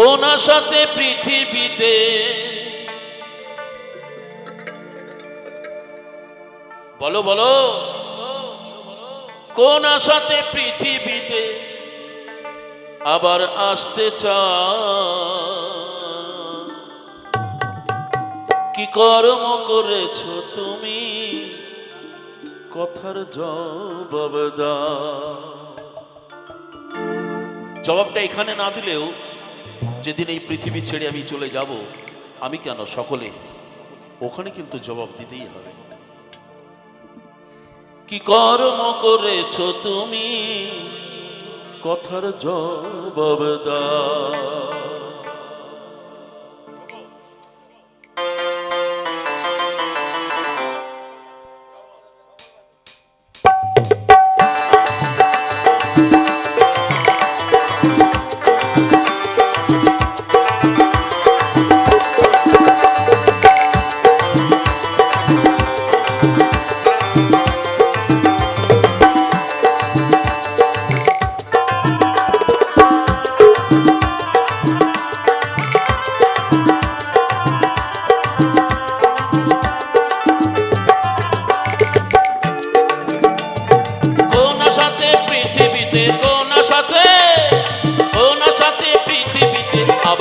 কোন সাথে পৃথিবীতে? বলো বলো। কোন সাথে পৃথিবীতে আবার আসতে কি কর্ম করেছ তুমি? কথার জবাব জবাবটা এখানে না দিলেও যেদিন এই পৃথিবী ছেড়ে আমি চলে যাব, আমি কেন সকলে? ওখানে কিন্তু জবাব দিতেই হবে। কি কর্ম করেছ তুমি? কথার জবাব দাও।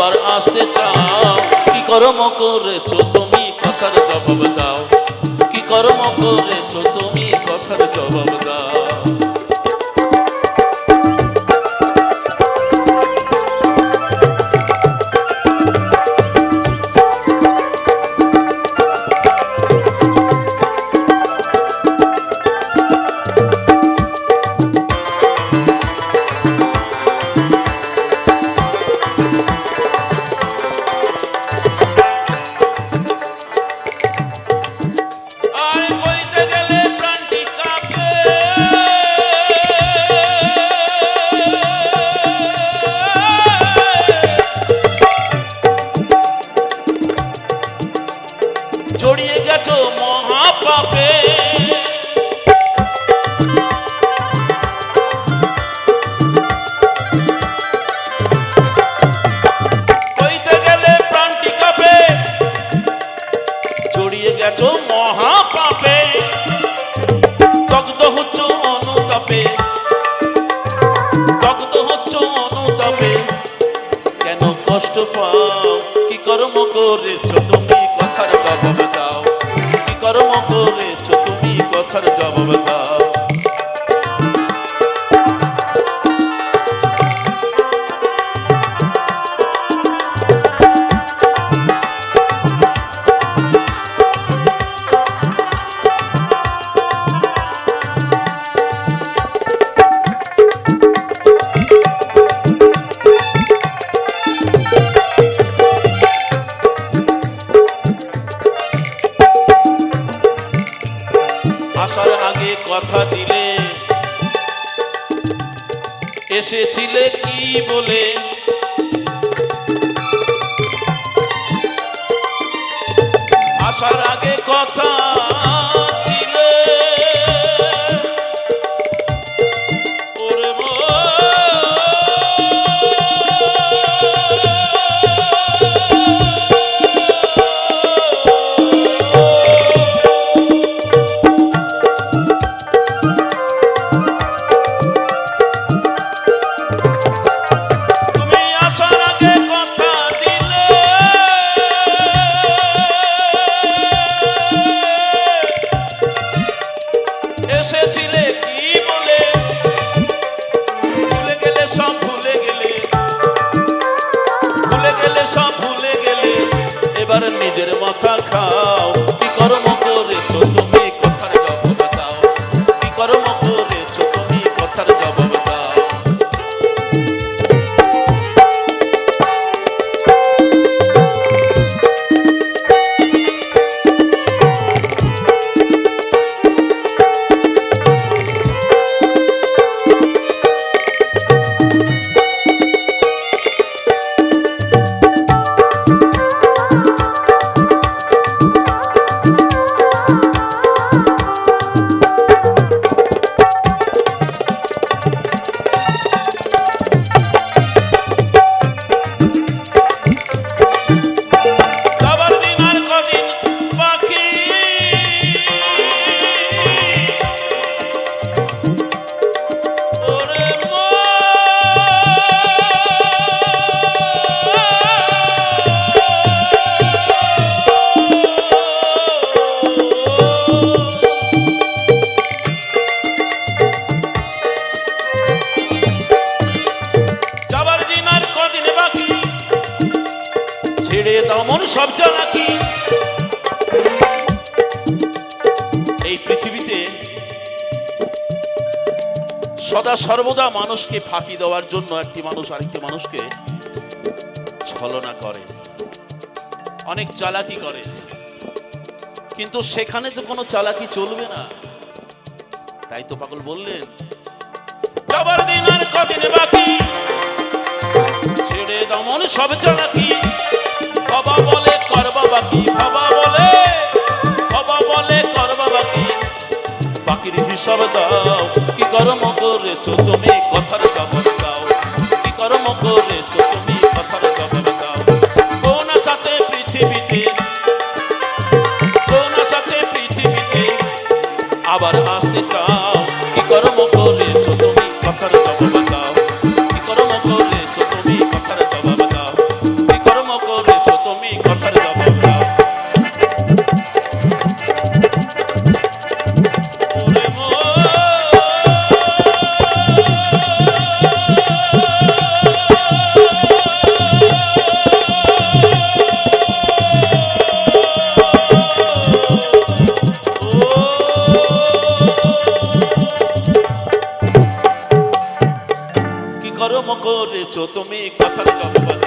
আবার আসতে চাও। কি কর্ম করেছ? তুমি কথার জবাব দাও। কি কর্ম কথার জবাব দাও। আসার আগে কথা দিলে। এসেছিলে কি বলে? আসার আগে কথা এবার নিজের মাথা খাও। দমন সব নাকি এই পৃথিবীতে সদা সর্বদা মানুষকে ফাঁকি দেওয়ার জন্য একটি মানুষ আরেকটি মানুষকে ছলনা করে, অনেক চালাকি করে। কিন্তু সেখানে তো কোনো চালাকি চলবে না। তাই তো পাগল বললেন কদিন বাকি, ছেড়ে দমন সব চালাকি বাবা বলে বাবা কথার তুমি কথার জবাব